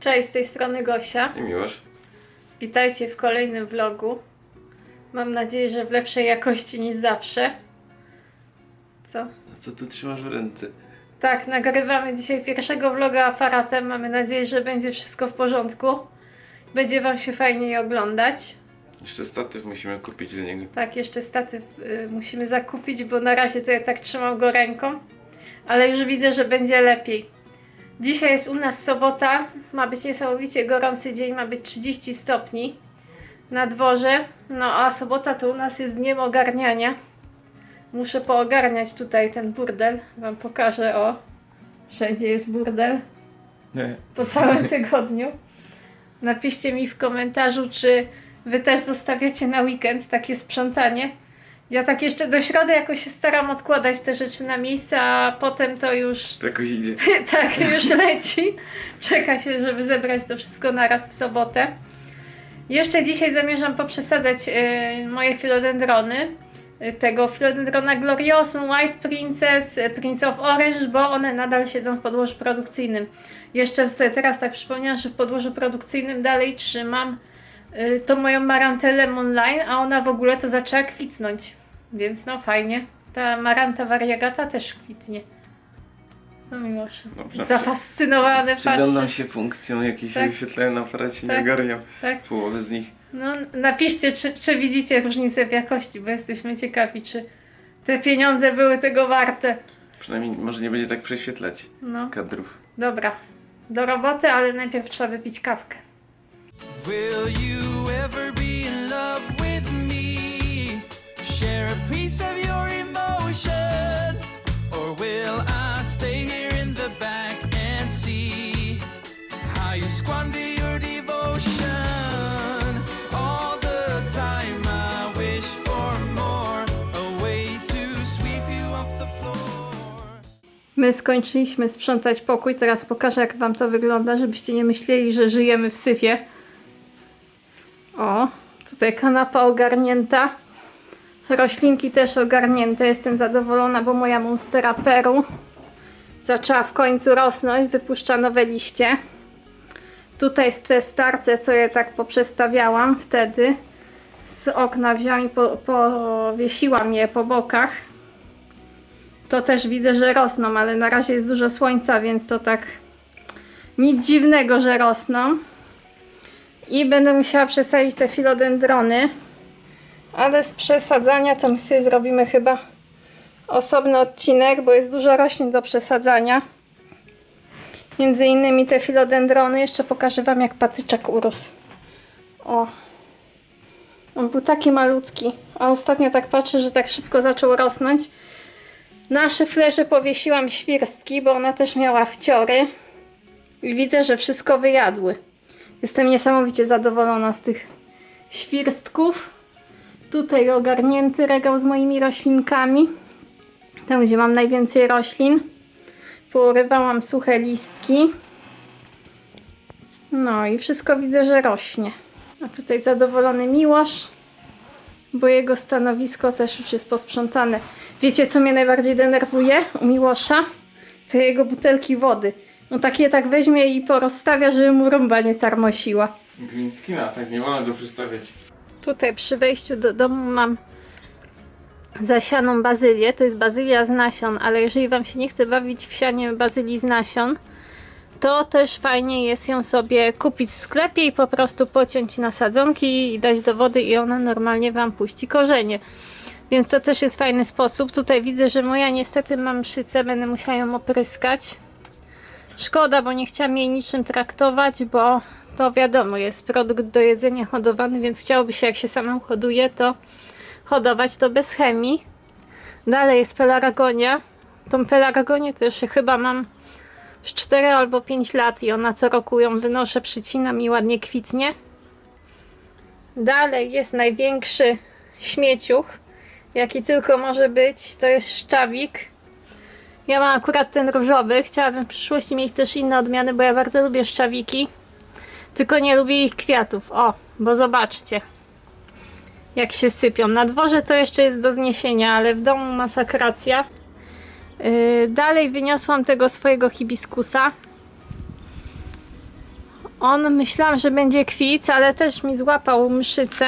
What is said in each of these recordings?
Cześć, z tej strony Gosia. I miłość. Witajcie w kolejnym vlogu. Mam nadzieję, że w lepszej jakości niż zawsze. Co? A co tu trzymasz w ręce? Tak, nagrywamy dzisiaj pierwszego vloga aparatem. Mamy nadzieję, że będzie wszystko w porządku. Będzie Wam się fajniej oglądać. Jeszcze statyw musimy kupić do niego. Tak, jeszcze statyw y, musimy zakupić, bo na razie to ja tak trzymam go ręką. Ale już widzę, że będzie lepiej. Dzisiaj jest u nas sobota. Ma być niesamowicie gorący dzień, ma być 30 stopni na dworze. No a sobota to u nas jest dniem ogarniania. Muszę poogarniać tutaj ten burdel. Wam pokażę, o. Wszędzie jest burdel Nie. po całym tygodniu. Napiszcie mi w komentarzu, czy wy też zostawiacie na weekend takie sprzątanie. Ja tak jeszcze do środy jakoś się staram odkładać te rzeczy na miejsce, a potem to już To jakoś idzie. tak już leci. Czeka się, żeby zebrać to wszystko naraz w sobotę. Jeszcze dzisiaj zamierzam poprzesadzać e, moje filodendrony. E, Tego filodendrona gloriosum, White Princess, e, Prince of Orange, bo one nadal siedzą w podłożu produkcyjnym. Jeszcze sobie teraz tak przypomniałam, że w podłożu produkcyjnym dalej trzymam e, tą moją marantę Lemon Line, a ona w ogóle to zaczęła kwitnąć. Więc no fajnie. Ta maranta variegata też kwitnie. No mimo, że Dobrze. zafascynowany Przyglądam patrzy. się funkcjom, jakie się Tak. wyświetlają na aparacie, Tak. nie ogarniam Tak? połowy z nich. No napiszcie, czy, czy widzicie różnicę w jakości, bo jesteśmy ciekawi, czy te pieniądze były tego warte. Przynajmniej może nie będzie tak prześwietlać No, kadrów. dobra. Do roboty, ale najpierw trzeba wypić kawkę. Will you ever be in love of your emotion? Or will I stay here in the back and see how you squander your devotion? All the time I wish for more, a way to sweep you off the floor. My skończyliśmy sprzątać pokój, teraz pokażę jak wam to wygląda, żebyście nie myśleli, że żyjemy w syfie. O, tutaj kanapa ogarnięta. Roślinki też ogarnięte. Jestem zadowolona, bo moja monstera Peru zaczęła w końcu rosnąć, wypuszcza nowe liście. Tutaj te starce, co je tak poprzestawiałam wtedy, z okna wzięłam i po, powiesiłam je po bokach to też widzę, że rosną, ale na razie jest dużo słońca, więc to tak nic dziwnego, że rosną. I będę musiała przesadzić te filodendrony, ale z przesadzania to my sobie zrobimy chyba osobny odcinek, bo jest dużo roślin do przesadzania. Między innymi te filodendrony. Jeszcze pokażę Wam jak patyczek urósł. O. On był taki malutki, a ostatnio tak patrzę, że tak szybko zaczął rosnąć. Na szyflerze powiesiłam świrstki, bo ona też miała wciory. I widzę, że wszystko wyjadły. Jestem niesamowicie zadowolona z tych świrstków. Tutaj ogarnięty regał z moimi roślinkami. Tam, gdzie mam najwięcej roślin. Porywałam suche listki. No i wszystko widzę, że rośnie. A tutaj zadowolony Miłosz bo jego stanowisko też już jest posprzątane. Wiecie, co mnie najbardziej denerwuje u Miłosza? Te jego butelki wody. No takie tak weźmie i porozstawia, żeby mu rąba nie tarmosiła. Green skina, tak nie wolno go przystawiać. Tutaj przy wejściu do domu mam zasianą bazylię. To jest bazylia z nasion, ale jeżeli Wam się nie chce bawić w sianie bazylii z nasion, to też fajnie jest ją sobie kupić w sklepie i po prostu pociąć na sadzonki i dać do wody i ona normalnie Wam puści korzenie. Więc to też jest fajny sposób. Tutaj widzę, że moja niestety mam szycę, będę musiała ją opryskać. Szkoda, bo nie chciałam jej niczym traktować, bo to wiadomo, jest produkt do jedzenia hodowany, więc chciałoby się, jak się samym hoduje, to hodować to bez chemii. Dalej jest pelaragonia. Tą pelaragonię to już chyba mam z 4 albo 5 lat i ona co roku ją wynoszę, przycinam i ładnie kwitnie. Dalej jest największy śmieciuch, jaki tylko może być. To jest szczawik. Ja mam akurat ten różowy. Chciałabym w przyszłości mieć też inne odmiany, bo ja bardzo lubię szczawiki. Tylko nie lubię ich kwiatów. O, bo zobaczcie. Jak się sypią. Na dworze to jeszcze jest do zniesienia, ale w domu masakracja. Yy, dalej wyniosłam tego swojego hibiskusa. On myślałam, że będzie kwic, ale też mi złapał mszycę.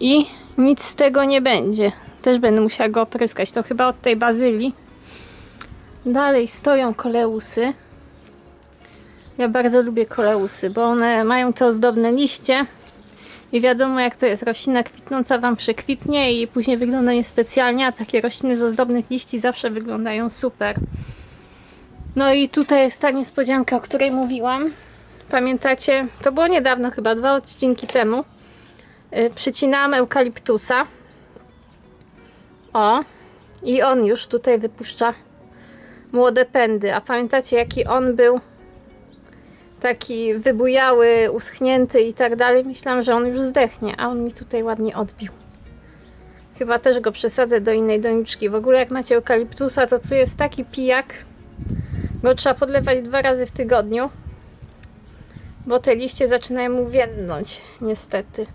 I nic z tego nie będzie. Też będę musiała go opryskać. To chyba od tej bazylii. Dalej stoją koleusy. Ja bardzo lubię koleusy, bo one mają te ozdobne liście. I wiadomo jak to jest. Roślina kwitnąca wam przekwitnie i później wygląda niespecjalnie, a takie rośliny z ozdobnych liści zawsze wyglądają super. No i tutaj jest ta niespodzianka, o której mówiłam. Pamiętacie? To było niedawno, chyba dwa odcinki temu. Yy, przycinałam eukaliptusa. O, i on już tutaj wypuszcza młode pędy. A pamiętacie, jaki on był taki wybujały, uschnięty i tak dalej? Myślałam, że on już zdechnie, a on mi tutaj ładnie odbił. Chyba też go przesadzę do innej doniczki. W ogóle, jak macie eukaliptusa, to tu jest taki pijak. Go trzeba podlewać dwa razy w tygodniu, bo te liście zaczynają mu więdnąć, niestety.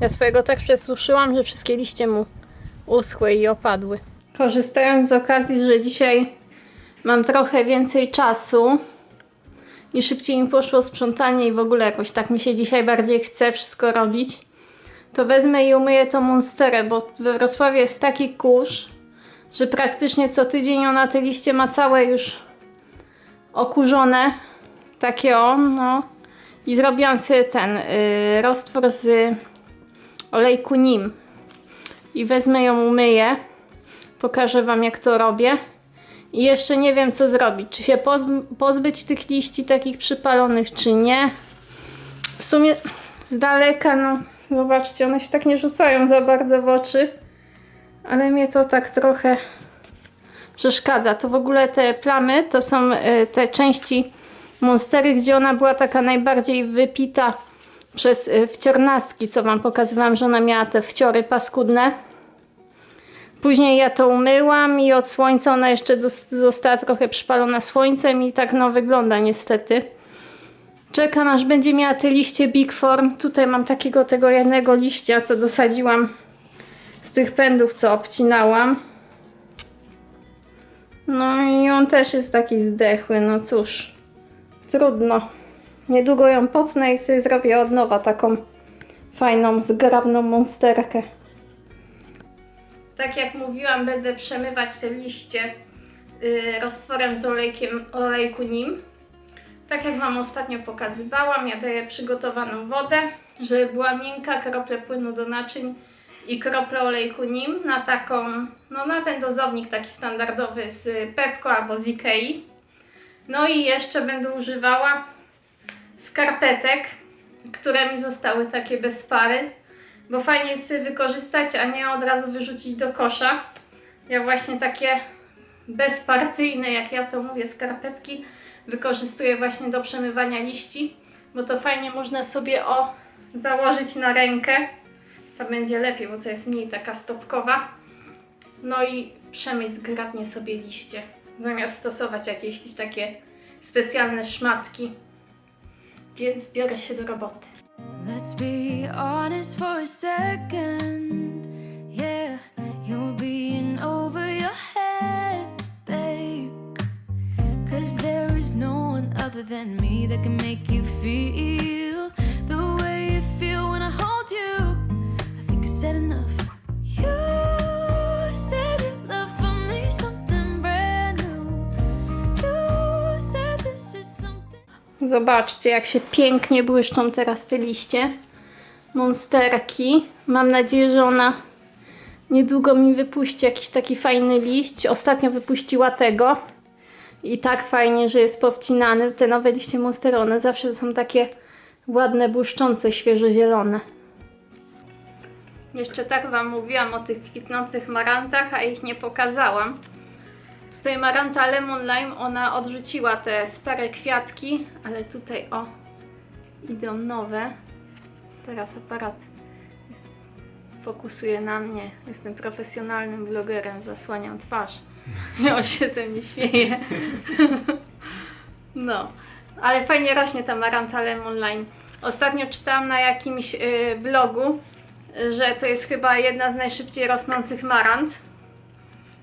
Ja swojego tak przesuszyłam, że wszystkie liście mu uschły i opadły. Korzystając z okazji, że dzisiaj mam trochę więcej czasu i szybciej mi poszło sprzątanie i w ogóle jakoś tak mi się dzisiaj bardziej chce wszystko robić, to wezmę i umyję tą monsterę, bo we Wrocławiu jest taki kurz, że praktycznie co tydzień ona te liście ma całe już okurzone, takie o, no. I zrobiłam sobie ten y, roztwór z olejku nim. I wezmę ją, umyję. Pokażę Wam, jak to robię. I jeszcze nie wiem, co zrobić. Czy się pozb- pozbyć tych liści takich przypalonych, czy nie. W sumie z daleka, no, zobaczcie, one się tak nie rzucają za bardzo w oczy. Ale mnie to tak trochę przeszkadza. To w ogóle te plamy to są y, te części monstery, gdzie ona była taka najbardziej wypita przez y, wciornastki, co wam pokazywałam, że ona miała te wciory paskudne. Później ja to umyłam i od słońca ona jeszcze została trochę przypalona słońcem i tak no wygląda niestety. Czekam aż będzie miała te liście Big Form. Tutaj mam takiego tego jednego liścia, co dosadziłam z tych pędów, co obcinałam. No i on też jest taki zdechły, no cóż, trudno. Niedługo ją potnę i sobie zrobię od nowa taką fajną, zgrabną monsterkę. Tak jak mówiłam, będę przemywać te liście y, roztworem z olejkiem, olejku nim. Tak jak Wam ostatnio pokazywałam, ja daję przygotowaną wodę, żeby była miękka, krople płynu do naczyń i krople olejku nim na taką, no na ten dozownik taki standardowy z Pepko albo z Ikei. No i jeszcze będę używała skarpetek, które mi zostały takie bez pary, bo fajnie jest wykorzystać, a nie od razu wyrzucić do kosza. Ja właśnie takie bezpartyjne, jak ja to mówię, skarpetki wykorzystuję właśnie do przemywania liści, bo to fajnie można sobie o założyć na rękę. To będzie lepiej, bo to jest mniej taka stopkowa. No i przemyć zgrabnie sobie liście, zamiast stosować jakieś, jakieś takie specjalne szmatki. Więc biorę się do roboty. Let's be honest for a second. Yeah, you're being over your head, babe. Cause there is no one other than me that can make you feel Zobaczcie, jak się pięknie błyszczą teraz te liście. Monsterki. Mam nadzieję, że ona niedługo mi wypuści jakiś taki fajny liść. Ostatnio wypuściła tego. I tak fajnie, że jest powcinany. Te nowe liście monstery, one zawsze są takie ładne, błyszczące, świeżo zielone. Jeszcze tak Wam mówiłam o tych kwitnących marantach, a ich nie pokazałam. Tutaj Maranta Lemon Lime, ona odrzuciła te stare kwiatki, ale tutaj o, idą nowe. Teraz aparat fokusuje na mnie. Jestem profesjonalnym vlogerem, zasłaniam twarz. I on się ze mnie śmieje. No, ale fajnie rośnie ta Maranta Lemon Lime. Ostatnio czytałam na jakimś y, blogu, że to jest chyba jedna z najszybciej rosnących marant.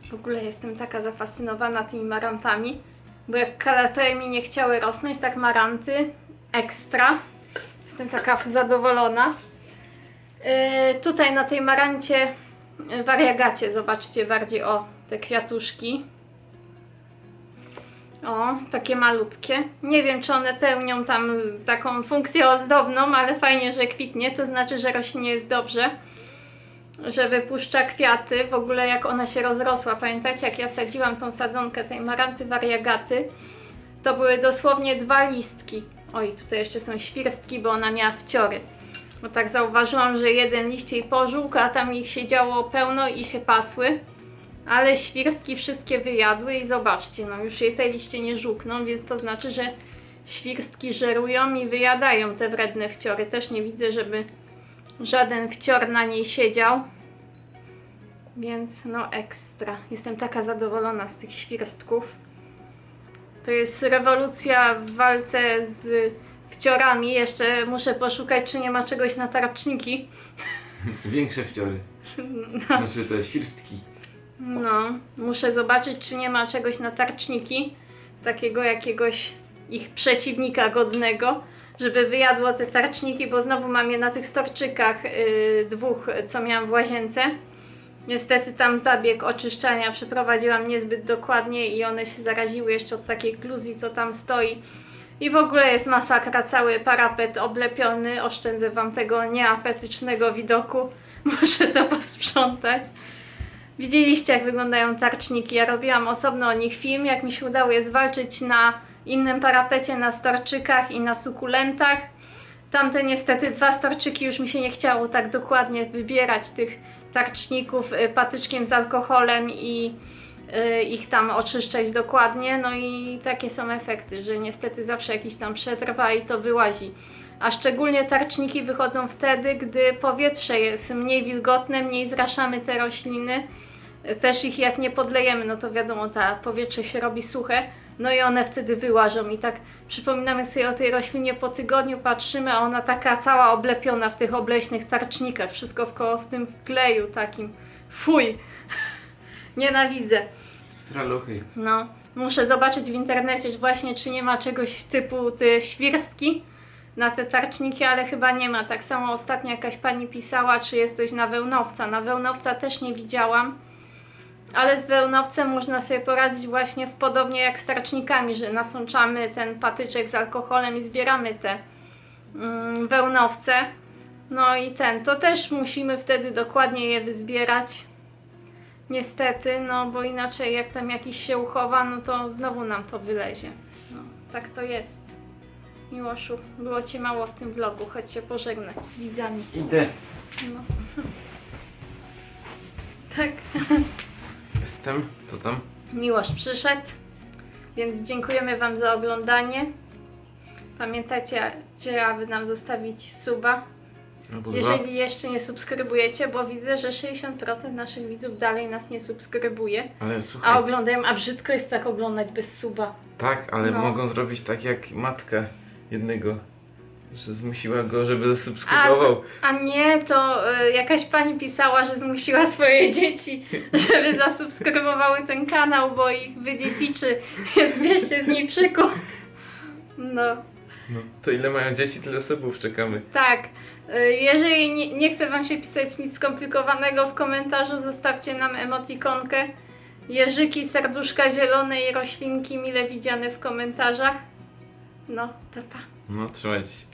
W ogóle jestem taka zafascynowana tymi marantami. Bo jak kalatoje mi nie chciały rosnąć, tak maranty, ekstra. Jestem taka zadowolona. Yy, tutaj na tej marancie yy, wariagacie, zobaczcie bardziej o te kwiatuszki. O, takie malutkie. Nie wiem, czy one pełnią tam taką funkcję ozdobną, ale fajnie, że kwitnie. To znaczy, że rośnie jest dobrze. Że wypuszcza kwiaty. W ogóle jak ona się rozrosła. Pamiętacie, jak ja sadziłam tą sadzonkę tej maranty variagaty, to były dosłownie dwa listki. Oj, tutaj jeszcze są świrstki, bo ona miała wciory. Bo tak zauważyłam, że jeden liść jej pożółkł, a tam ich się działo pełno i się pasły. Ale świrstki wszystkie wyjadły i zobaczcie, no już jej te liście nie żółkną, więc to znaczy, że świrstki żerują i wyjadają te wredne wciory. Też nie widzę, żeby żaden wcior na niej siedział. Więc no ekstra. Jestem taka zadowolona z tych świrstków. To jest rewolucja w walce z wciorami. Jeszcze muszę poszukać, czy nie ma czegoś na tarczniki. Większe wciory. Znaczy te świrstki. No, muszę zobaczyć, czy nie ma czegoś na tarczniki, takiego jakiegoś ich przeciwnika godnego, żeby wyjadło te tarczniki, bo znowu mam je na tych storczykach yy, dwóch, co miałam w łazience. Niestety tam zabieg oczyszczania przeprowadziłam niezbyt dokładnie i one się zaraziły jeszcze od takiej kluzji, co tam stoi. I w ogóle jest masakra, cały parapet oblepiony. Oszczędzę Wam tego nieapetycznego widoku. Muszę to posprzątać. Widzieliście, jak wyglądają tarczniki. Ja robiłam osobno o nich film, jak mi się udało je zwalczyć na innym parapecie, na storczykach i na sukulentach. Tamte niestety dwa storczyki już mi się nie chciało tak dokładnie wybierać tych tarczników y, patyczkiem z alkoholem i y, ich tam oczyszczać dokładnie. No i takie są efekty, że niestety zawsze jakiś tam przetrwa i to wyłazi. A szczególnie tarczniki wychodzą wtedy, gdy powietrze jest mniej wilgotne, mniej zraszamy te rośliny. Też ich jak nie podlejemy, no to wiadomo, ta powietrze się robi suche, no i one wtedy wyłażą. I tak przypominamy sobie o tej roślinie po tygodniu, patrzymy, a ona taka cała oblepiona w tych obleśnych tarcznikach, wszystko w koło w tym wkleju takim. Fuj! Nienawidzę. Straluchy. No, muszę zobaczyć w internecie właśnie, czy nie ma czegoś typu te świrstki na te tarczniki, ale chyba nie ma. Tak samo ostatnio jakaś pani pisała, czy jest coś na wełnowca. Na wełnowca też nie widziałam, ale z wełnowcem można sobie poradzić właśnie w podobnie jak z tarcznikami, że nasączamy ten patyczek z alkoholem i zbieramy te mm, wełnowce. No i ten, to też musimy wtedy dokładnie je wyzbierać. Niestety, no bo inaczej jak tam jakiś się uchowa, no to znowu nam to wylezie. No, tak to jest. Miłoszu, było Cię mało w tym vlogu, chodź się pożegnać z widzami. Idę. No. Tak, Jestem. Co tam? Miłosz przyszedł, więc dziękujemy Wam za oglądanie. Pamiętajcie, aby nam zostawić suba. Albo dwa. Jeżeli jeszcze nie subskrybujecie, bo widzę, że 60% naszych widzów dalej nas nie subskrybuje. Ale słuchaj. A oglądają, a brzydko jest tak oglądać bez suba. Tak, ale No. mogą zrobić tak jak matka jednego. Że zmusiła go, żeby A, zasubskrybował. a nie, to y, jakaś pani pisała, że zmusiła swoje dzieci, żeby zasubskrybowały ten kanał, bo ich wydziedziczy, więc bierzcie z niej przykład. No, No, to ile mają dzieci, tyle subów czekamy. tak. Y, Jeżeli nie, nie chce Wam się pisać nic skomplikowanego w komentarzu, zostawcie nam emotikonkę. Jeżyki, serduszka zielone i roślinki mile widziane w komentarzach. No, to pa. No, trzymajcie się.